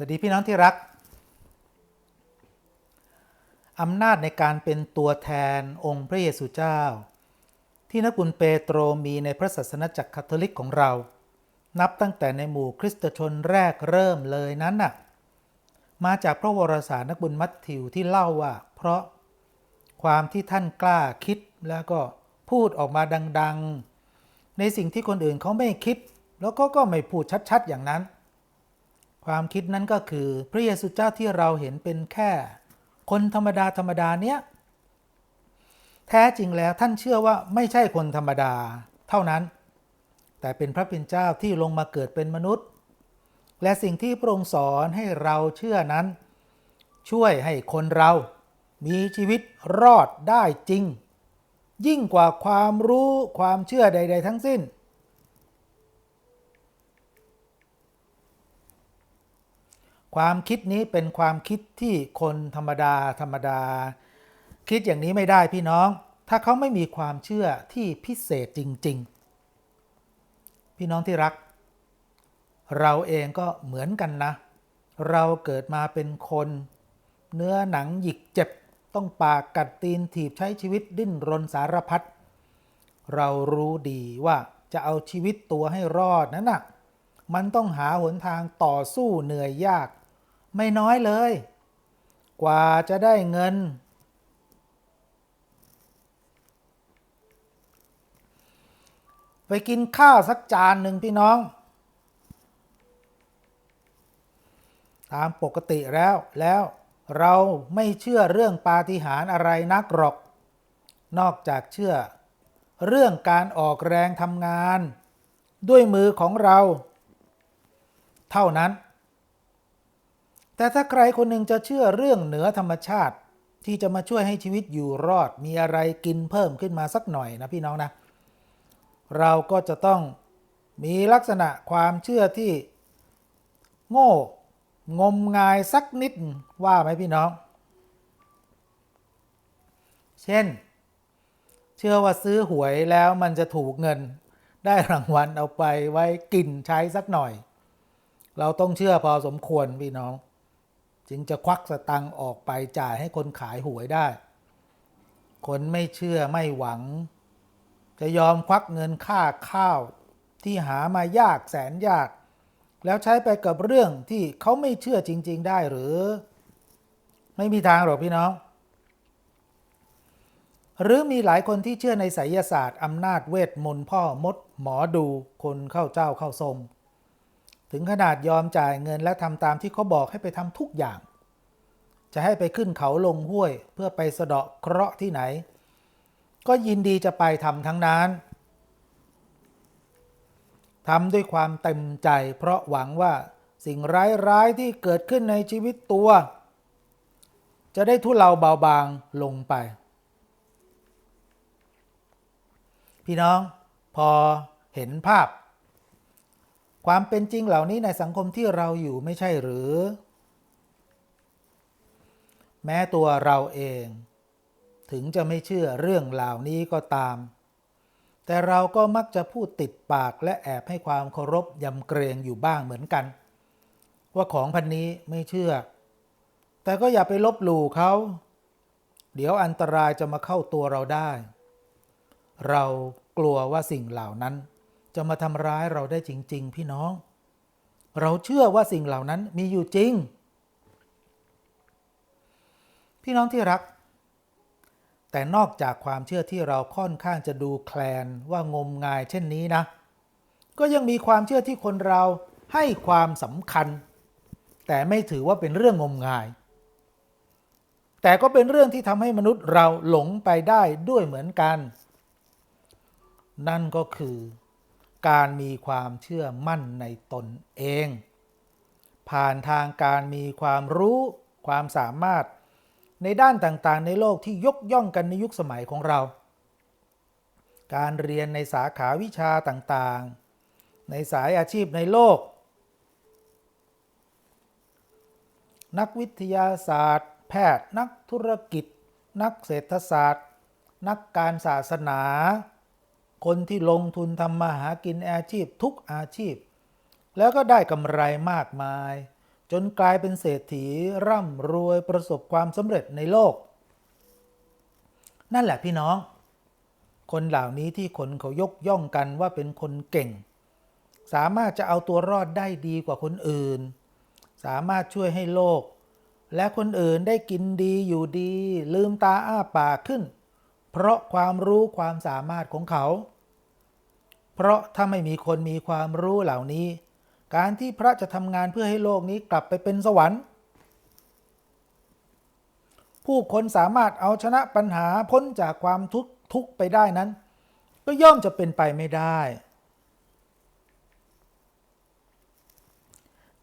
สวัสดีพี่น้องที่รัก อำนาจในการเป็นตัวแทนองค์พระเยซูเจ้า ที่นักบุญเปโตรมีในพระศาสนาจักรคาทอลิกของเรา นับตั้งแต่ในหมู่คริสตชนแรกเริ่มเลยนั้นน่ะ มาจากพระวรสารนักบุญมัทธิวที่เล่าว่า เพราะความที่ท่านกล้าคิดแล้วก็พูดออกมาดัง ๆ ในสิ่งที่คนอื่นเขาไม่คิด แล้วก็ก็ไม่พูดชัด ๆ อย่างนั้น ความคิดนั้นก็คือพระเยซูเจ้าที่เราเห็นเป็นแค่ คนธรรมดาธรรมดาเนี้ยแท้จริงแล้วท่านเชื่อว่าไม่ใช่คนธรรมดาเท่านั้น แต่เป็นพระเป็นเจ้าที่ลงมาเกิดเป็นมนุษย์ และสิ่งที่พระองค์สอนให้เราเชื่อนั้น ช่วยให้คนเรามีชีวิตรอดได้จริง ยิ่งกว่าความรู้ความเชื่อใด ๆ ทั้งสิ้น ความคิดนี้เป็นความคิดที่คนธรรมดาธรรมดา คิดอย่างนี้ไม่ได้พี่น้อง ถ้าเขาไม่มีความเชื่อที่พิเศษจริง ๆ พี่น้องที่รัก เราเองก็เหมือนกันนะ เราเกิดมาเป็นคน เนื้อหนังหยิกเจ็บต้องปากกัดตีนถีบใช้ชีวิตดิ้นรนสารพัดเรารู้ดีว่าจะเอาชีวิตตัวให้รอดนั้นน่ะมันต้องหาหนทางต่อสู้เหนื่อยยาก ไม่น้อยเลย กว่าจะได้เงิน ไปกินข้าวสักจานหนึ่งพี่น้อง ตามปกติแล้วแล้วเราไม่เชื่อเรื่องปาฏิหาริย์อะไรนักหรอก นอกจากเชื่อ เรื่องการออกแรงทำงาน ด้วยมือของเรา เท่านั้น แต่ถ้าใครคนหนึ่งจะเชื่อเรื่องเหนือธรรมชาติ ที่จะมาช่วยให้ชีวิตอยู่รอด มีอะไรกินเพิ่มขึ้นมาสักหน่อยนะพี่น้องนะ เราก็จะต้องมีลักษณะความเชื่อที่โง่งมงายสักนิดว่าไหมพี่น้อง เช่น เชื่อว่าซื้อหวยแล้วมันจะถูกเงิน ได้รางวัลเอาไปไว้กินใช้สักหน่อย เราต้องเชื่อพอสมควรพี่น้อง จึงจะควักสตังออกไปจ่ายให้คนขายหวยได้ คนไม่เชื่อไม่หวัง จะยอมควักเงินค่าข้าวที่หามายากแสนยาก แล้วใช้ไปกับเรื่องที่เขาไม่เชื่อจริง ๆ ได้หรือ ไม่มีทางหรอกพี่น้อง หรือมีหลายคนที่เชื่อในไสยศาสตร์อำนาจเวทมนต์พ่อมดหมอดูคนเข้าเจ้าเข้าทรง ถึงขนาดยอมจ่ายเงินและทำตามที่เขาบอกให้ไปทำทุกอย่าง จะให้ไปขึ้นเขาลงห้วยเพื่อไปสะเดาะเคราะห์ที่ไหน ก็ยินดีจะไปทำทั้งนั้นทำด้วยความเต็มใจ เพราะหวังว่าสิ่งร้ายๆที่เกิดขึ้นในชีวิตตัว จะได้ทุเลาเบาบางลงไป พี่น้องพอเห็นภาพ ความเป็นจริงเหล่านี้ในสังคมที่เราอยู่ไม่ใช่หรือ แม้ตัวเราเอง ถึงจะไม่เชื่อเรื่องเหล่านี้ก็ตาม แต่เราก็มักจะพูดติดปากและแอบให้ความเคารพยำเกรงอยู่บ้างเหมือนกัน ว่าของพันนี้ไม่เชื่อ แต่ก็อย่าไปลบหลู่เขา เดี๋ยวอันตรายจะมาเข้าตัวเราได้ เรากลัวว่าสิ่งเหล่านั้น จะมาทำร้ายเราได้จริง ๆ พี่น้อง เราเชื่อว่าสิ่งเหล่านั้นมีอยู่จริง พี่น้องที่รัก แต่นอกจากความเชื่อที่เราค่อนข้างจะดูแคลนว่างมงายเช่นนี้นะ ก็ยังมีความเชื่อที่คนเราให้ความสำคัญ แต่ไม่ถือว่าเป็นเรื่องงมงาย แต่ก็เป็นเรื่องที่ทำให้มนุษย์เราหลงไปได้ด้วยเหมือนกัน นั่นก็คือ การมีความเชื่อมั่นในตนเอง ผ่านทางการมีความรู้ความสามารถในด้านต่างๆ ในโลกที่ยกย่องกันในยุคสมัยของเรา การเรียนในสาขาวิชาต่างๆ ในสายอาชีพในโลก นักวิทยาศาสตร์ แพทย์ นักธุรกิจ นักเศรษฐศาสตร์ นักการศาสนา คนที่ลงทุนทำมาหากินอาชีพทุกอาชีพ แล้วก็ได้กำไรมากมาย จนกลายเป็นเศรษฐีร่ำรวยประสบความสำเร็จในโลก นั่นแหละพี่น้อง คนเหล่านี้ที่คนเขายกย่องกันว่าเป็นคนเก่ง สามารถจะเอาตัวรอดได้ดีกว่าคนอื่น สามารถช่วยให้โลก และคนอื่นได้กินดีอยู่ดี ลืมตาอ้าปากขึ้น เพราะความรู้ความสามารถของเขา เพราะถ้าไม่มีคนมีความรู้เหล่านี้ การที่พระจะทำงานเพื่อให้โลกนี้กลับไปเป็นสวรรค์ ผู้คนสามารถเอาชนะปัญหาพ้นจากความทุกข์ทุกไปได้นั้น ก็ย่อมจะเป็นไปไม่ได้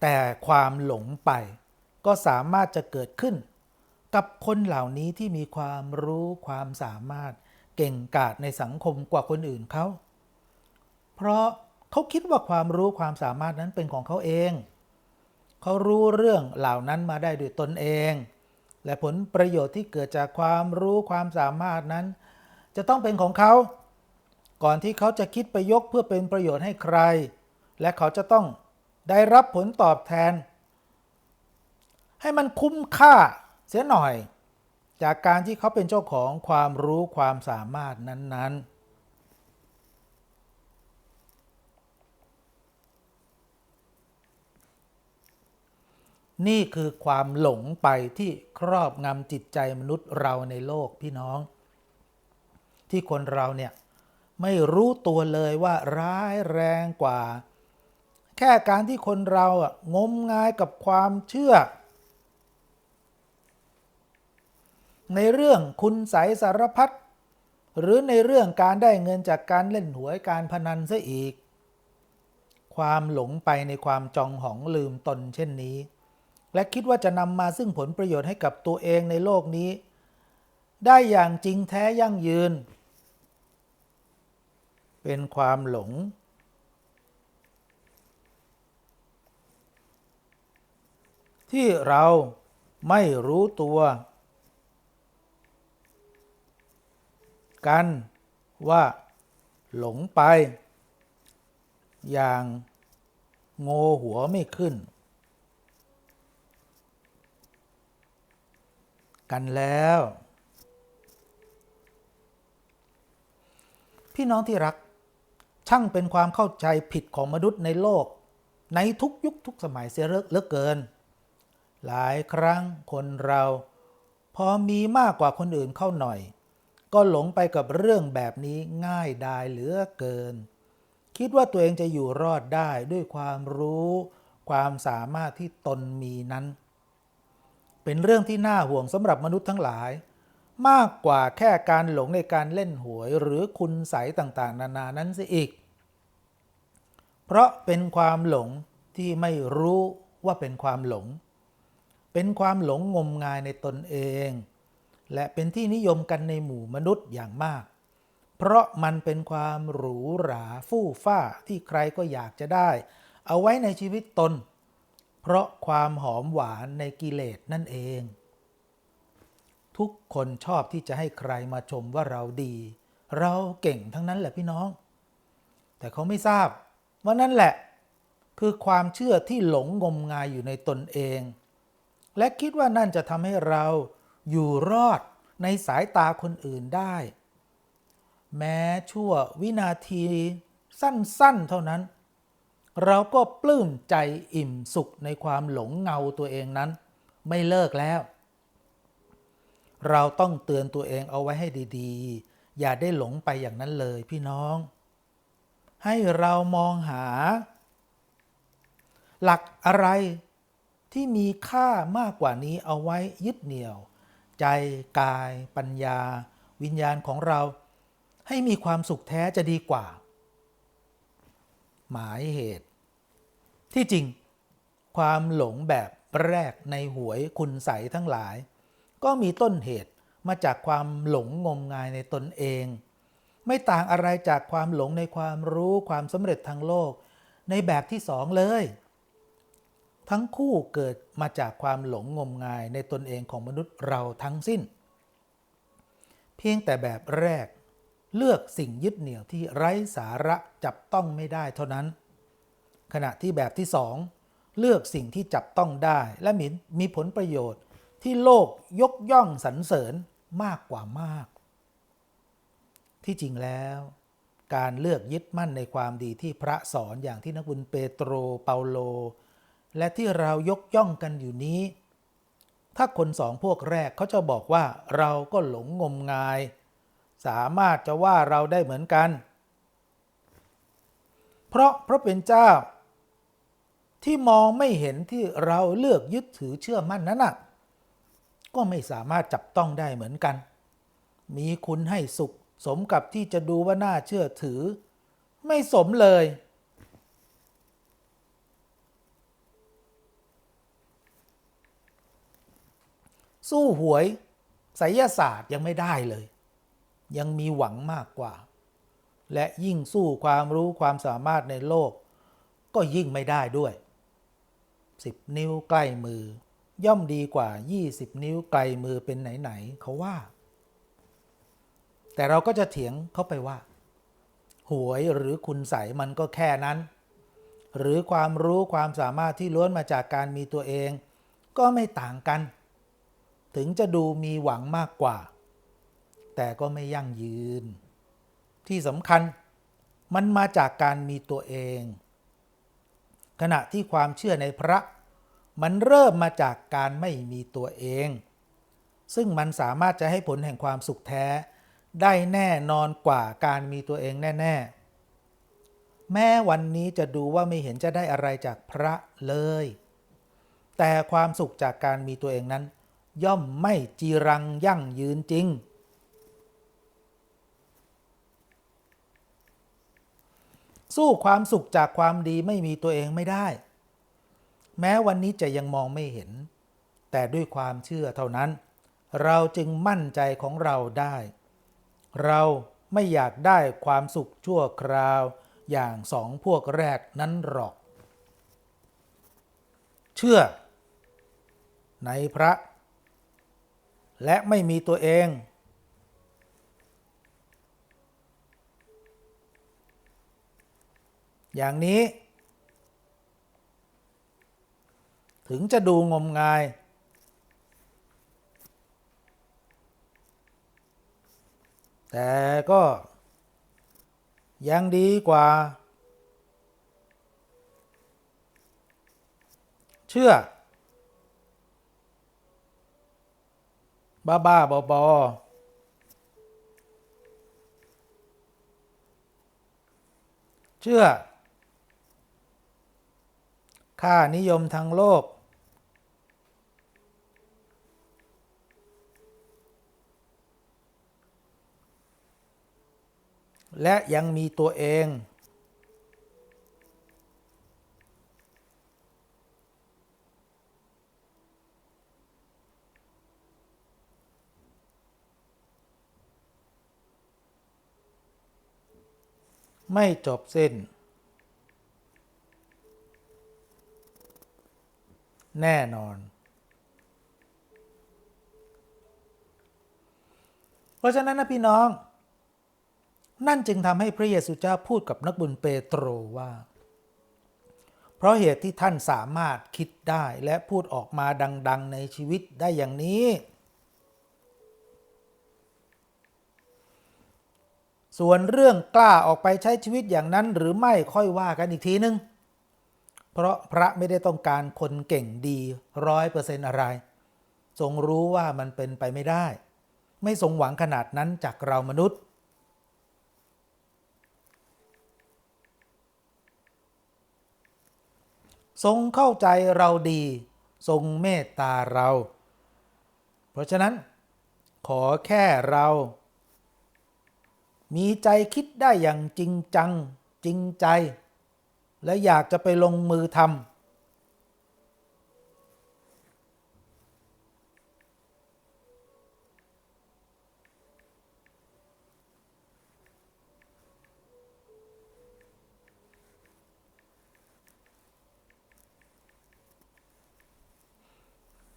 แต่ความหลงไปก็สามารถจะเกิดขึ้น กับคนเหล่านี้ที่มีความรู้ความสามารถเก่งกาจในสังคมกว่าคนอื่นเขา เพราะเขาคิดว่าความรู้ความสามารถนั้นเป็นของเขาเอง เขารู้เรื่องเหล่านั้นมาได้ด้วยตนเอง และผลประโยชน์ที่เกิดจากความรู้ความสามารถนั้น จะต้องเป็นของเขา ก่อนที่เขาจะคิดไปยกเพื่อเป็นประโยชน์ให้ใคร และเขาจะต้องได้รับผลตอบแทน ให้มันคุ้มค่า สียหน่อย จากการที่เขาเป็นเจ้าของความรู้ความสามารถนั้น ๆนี่คือความหลงไปที่ครอบงำจิตใจมนุษย์เราในโลกพี่น้อง ที่คนเราเนี่ย ไม่รู้ตัวเลยว่าร้ายแรงกว่า แค่การที่คนเราอะงมงายกับความเชื่อ ในเรื่องคุณใสยสารพัดหรือในเรื่องการได้เงินจากการเล่นหวยการพนันซะอีก ความหลงไปในความจองหองลืมตนเช่นนี้ และคิดว่าจะนำมาซึ่งผลประโยชน์ให้กับตัวเองในโลกนี้ ได้อย่างจริงแท้ยั่งยืน เป็นความหลง ที่เราไม่รู้ตัว กันว่าหลงไป อย่างโงหัวไม่ขึ้น กันแล้ว พี่น้องที่รัก ช่างเป็นความเข้าใจผิดของมนุษย์ในโลก ในทุกยุคทุกสมัยเสียเหลือเกิน หลายครั้งคนเรา พอมีมากกว่าคนอื่นเข้าหน่อย ก็หลงไปกับเรื่องแบบนี้ง่ายดายเหลือเกิน คิดว่าตัวเองจะอยู่รอดได้ด้วยความรู้ ความสามารถที่ตนมีนั้น เป็นเรื่องที่น่าห่วงสำหรับมนุษย์ทั้งหลาย มากกว่าแค่การหลงในการเล่นหวยหรือคุณใสต่างๆ นานานั้นเสียอีก เพราะเป็นความหลงที่ไม่รู้ว่าเป็นความหลง เป็นความหลงงมงายในตนเอง และเป็นที่นิยมกันในหมู่มนุษย์อย่างมาก เพราะมันเป็นความหรูหราฟู่ฟ้าที่ใครก็อยากจะได้ เอาไว้ในชีวิตตน เพราะความหอมหวานในกิเลสนั่นเอง ทุกคนชอบที่จะให้ใครมาชมว่าเราดี เราเก่งทั้งนั้นแหละพี่น้อง แต่เขาไม่ทราบว่านั่นแหละคือความเชื่อที่หลงงมงายอยู่ในตนเอง และคิดว่านั่นจะทำให้เรา อยู่รอดในสายตาคนอื่นได้ แม้ชั่ววินาทีสั้นๆ เท่านั้น เราก็ปลื้มใจอิ่มสุขในความหลงเงาตัวเองนั้น ไม่เลิกแล้ว เราต้องเตือนตัวเองเอาไว้ให้ดีๆ อย่าได้หลงไปอย่างนั้นเลยพี่น้อง ให้เรามองหา หลักอะไรที่มีค่ามากกว่านี้เอาไว้ยึดเหนี่ยว ใจกาย ปัญญา วิญญาณของเรา ให้มีความสุขแท้จะดีกว่า หมายเหตุ ที่จริง ความหลงแบบแรกในหวยคุณใสทั้งหลาย ก็มีต้นเหตุมาจากความหลงงมงายในตนเอง ไม่ต่างอะไรจากความหลงในความรู้ความสำเร็จทางโลก ในแบบที่สองเลย ทั้งคู่เกิดมาจากความหลงงมงายในตนเองของมนุษย์เราทั้งสิ้น เพียงแต่แบบแรก เลือกสิ่งยึดเหนี่ยวที่ไร้สาระจับต้องไม่ได้เท่านั้น ขณะที่แบบที่สองเลือกสิ่งที่จับต้องได้และมีมีผลประโยชน์ที่โลกยกย่องสรรเสริญมากกว่ามาก ที่จริงแล้ว การเลือกยึดมั่นในความดีที่พระสอนอย่างที่นักบุญเปโตรเปาโล และที่เรายกย่องกันอยู่นี้ ถ้าคนสองพวกแรกเขาจะบอกว่าเราก็หลงงมงาย สามารถจะว่าเราได้เหมือนกัน เพราะพระเป็นเจ้า ที่มองไม่เห็นที่เราเลือกยึดถือเชื่อมั่นนั้นน่ะก็ไม่สามารถจับต้องได้เหมือนกัน มีคุณให้สุข สมกับที่จะดูว่าน่าเชื่อถือ ไม่สมเลย สู้หวยไสยศาสตร์ยังไม่ได้เลย ยังมีหวังมากกว่า และยิ่งสู้ความรู้ความสามารถในโลก ก็ยิ่งไม่ได้ด้วย 10 นิ้วใกล้มือ ย่อมดีกว่า 20 นิ้วไกลมือเป็นไหนๆเขาว่า แต่เราก็จะเถียงเขาไปว่า หวยหรือคุณใสมันก็แค่นั้น หรือความรู้ความสามารถที่ล้วนมาจากการมีตัวเอง ก็ไม่ต่างกัน ถึงจะดูมีหวังมากกว่า แต่ก็ไม่ยั่งยืน ที่สำคัญมันมาจากการมีตัวเอง ขณะที่ความเชื่อในพระ มันเริ่มมาจากการไม่มีตัวเอง ซึ่งมันสามารถจะให้ผลแห่งความสุขแท้ ได้แน่นอนกว่าการมีตัวเองแน่ ๆ แม้วันนี้จะดูว่าไม่เห็นจะได้อะไรจากพระเลย แต่ความสุขจากการมีตัวเองนั้น ย่อมไม่จีรังยั่งยืนจริง สู้ความสุขจากความดีไม่มีตัวเองไม่ได้ แม้วันนี้จะยังมองไม่เห็น แต่ด้วยความเชื่อเท่านั้น เราจึงมั่นใจของเราได้ เราไม่อยากได้ความสุขชั่วคราวอย่างสองพวกแรกนั้นหรอก เชื่อ ในพระ และไม่มีตัวเอง อย่างนี้ ถึงจะดูงมงาย แต่ก็ยังดีกว่า เชื่อ บ้าบ้าบอบอเชื่อ ค่านิยมทางโลก และยังมีตัวเอง ไม่จบสิ้น แน่นอน เพราะฉะนั้นนะพี่น้อง นั่นจึงทำให้พระเยซูเจ้าพูดกับนักบุญเปโตรว่า เพราะเหตุที่ท่านสามารถคิดได้และพูดออกมาดัง ๆ ในชีวิตได้อย่างนี้ ส่วนเรื่องกล้าออกไปใช้ชีวิตอย่างนั้นหรือไม่ค่อยว่ากันอีกทีนึง เพราะพระไม่ได้ต้องการคนเก่งดีร้อยเปอร์เซนต์อะไร ทรงรู้ว่ามันเป็นไปไม่ได้ ไม่ทรงหวังขนาดนั้นจากเรามนุษย์ ทรงเข้าใจเราดี ทรงเมตตาเรา เพราะฉะนั้น ขอแค่เรา มีใจคิดได้อย่างจริงจัง จริงใจ และอยากจะไปลงมือทำ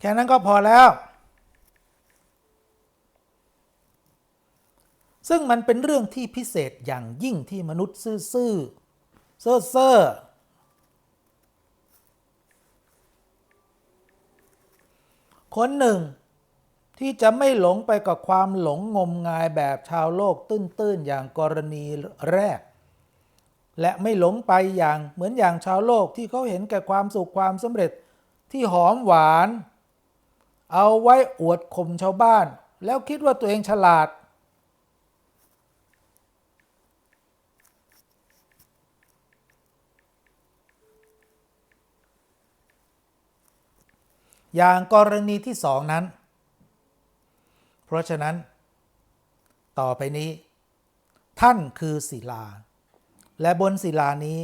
แค่นั้นก็พอแล้ว ซึ่งมันเป็นเรื่องที่พิเศษอย่างยิ่งที่มนุษย์ซื่อๆเซ่อเซ่อคนหนึ่ง ที่จะไม่หลงไปกับความหลงงมงายแบบชาวโลกตื้นๆ อย่างกรณีแรก และไม่หลงไปอย่างเหมือนอย่างชาวโลกที่เขาเห็นแก่ความสุขความสำเร็จที่หอมหวาน เอาไว้อวดข่มชาวบ้าน แล้วคิดว่าตัวเองฉลาด อย่างกรณีที่สองนั้น เพราะฉะนั้น ต่อไปนี้ ท่านคือศิลา และบนศิลานี้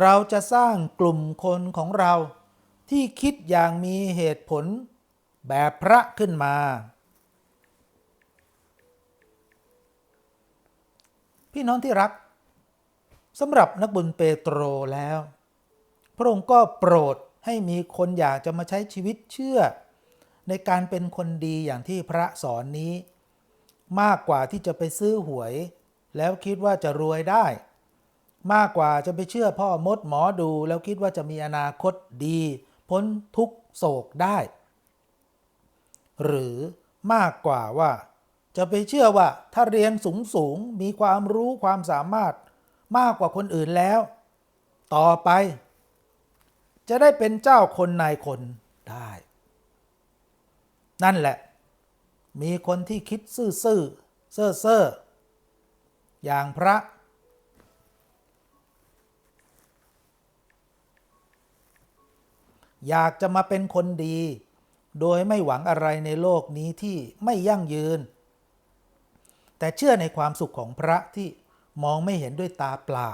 เราจะสร้างกลุ่มคนของเราที่คิดอย่างมีเหตุผลแบบพระขึ้นมา พี่น้องที่รักสำหรับนักบุญเปโตรแล้ว พระองค์ก็โปรด ให้มีคนอยากจะมาใช้ชีวิตเชื่อ ในการเป็นคนดีอย่างที่พระสอนนี้ มากกว่าที่จะไปซื้อหวย แล้วคิดว่าจะรวยได้ มากกว่าจะไปเชื่อพ่อมดหมอดู แล้วคิดว่าจะมีอนาคตดี พ้นทุกโศกได้ หรือมากกว่าว่า จะไปเชื่อว่าถ้าเรียนสูงสูงๆมีความรู้ความสามารถมากกว่าคนอื่นแล้ว ต่อไป จะได้เป็นเจ้าคนนายคนได้ นั่นแหละ มีคนที่คิดซื่อซื่อเซ่อเซ่อๆอย่างพระ อยากจะมาเป็นคนดี โดยไม่หวังอะไรในโลกนี้ที่ไม่ยั่งยืน แต่เชื่อในความสุขของพระที่มองไม่เห็นด้วยตาเปล่า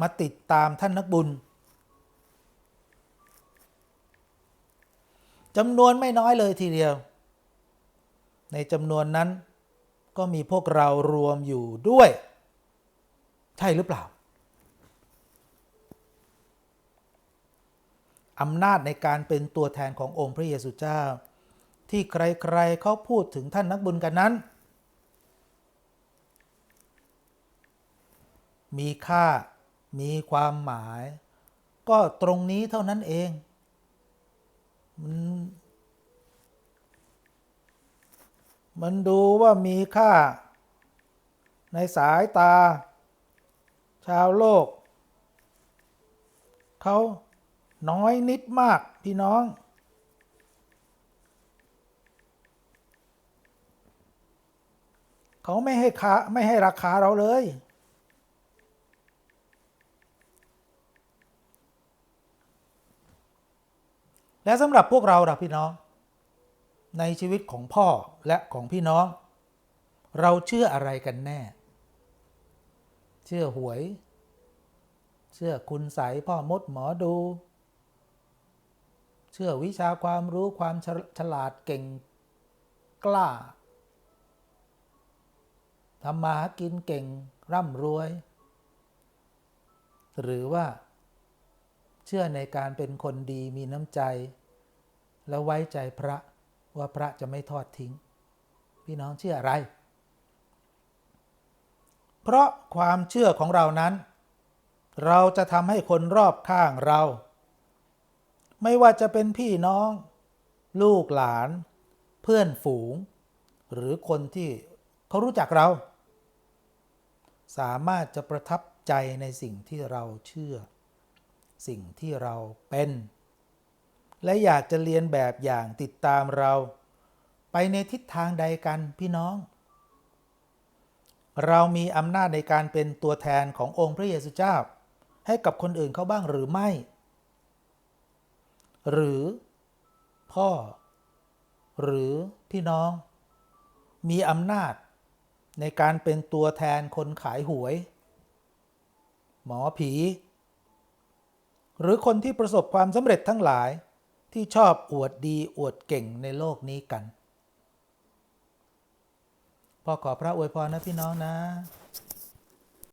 มาติดตามท่านนักบุญ จำนวนไม่น้อยเลยทีเดียว ในจำนวนนั้นก็มีพวกเรารวมอยู่ด้วย ใช่หรือเปล่าอำนาจในการเป็นตัวแทนขององค์พระเยซูเจ้า ที่ใครๆเขาพูดถึงท่านนักบุญกันนั้น มีค่ามีความหมาย ก็ตรงนี้เท่านั้นเอง มัน มันดูว่ามีค่า ในสายตา ชาวโลก เขาน้อยนิดมากพี่น้อง เขาไม่ให้ค่าไม่ให้ราคาเราเลย และสำหรับพวกเราล่ะพี่น้อง ในชีวิตของพ่อและของพี่น้อง เราเชื่ออะไรกันแน่ เชื่อหวย เชื่อคุณใสยพ่อมดหมอดู เชื่อวิชาความรู้ความฉลฉลาดเก่งกล้าทำมาหากินเก่งร่ำรวย หรือว่า เชื่อในการเป็นคนดีมีน้ำใจ และไว้ใจพระว่าพระจะไม่ทอดทิ้ง พี่น้องเชื่ออะไร เพราะความเชื่อของเรานั้น เราจะทำให้คนรอบข้างเรา ไม่ว่าจะเป็นพี่น้อง ลูกหลาน เพื่อนฝูง หรือคนที่เขารู้จักเรา สามารถจะประทับใจในสิ่งที่เราเชื่อ สิ่งที่เราเป็น และอยากจะเรียนแบบอย่างติดตามเรา ไปในทิศทางใดกันพี่น้อง เรามีอำนาจในการเป็นตัวแทนขององค์พระเยซูเจ้า ให้กับคนอื่นเขาบ้างหรือไม่ หรือพ่อ หรือพี่น้อง มีอำนาจในการเป็นตัวแทนคนขายหวย หมอผี หรือคนที่ประสบความสำเร็จทั้งหลายที่ชอบอวดดีอวดเก่งในโลกนี้กันพ่อขอพระอวยพรนะพี่น้องนะ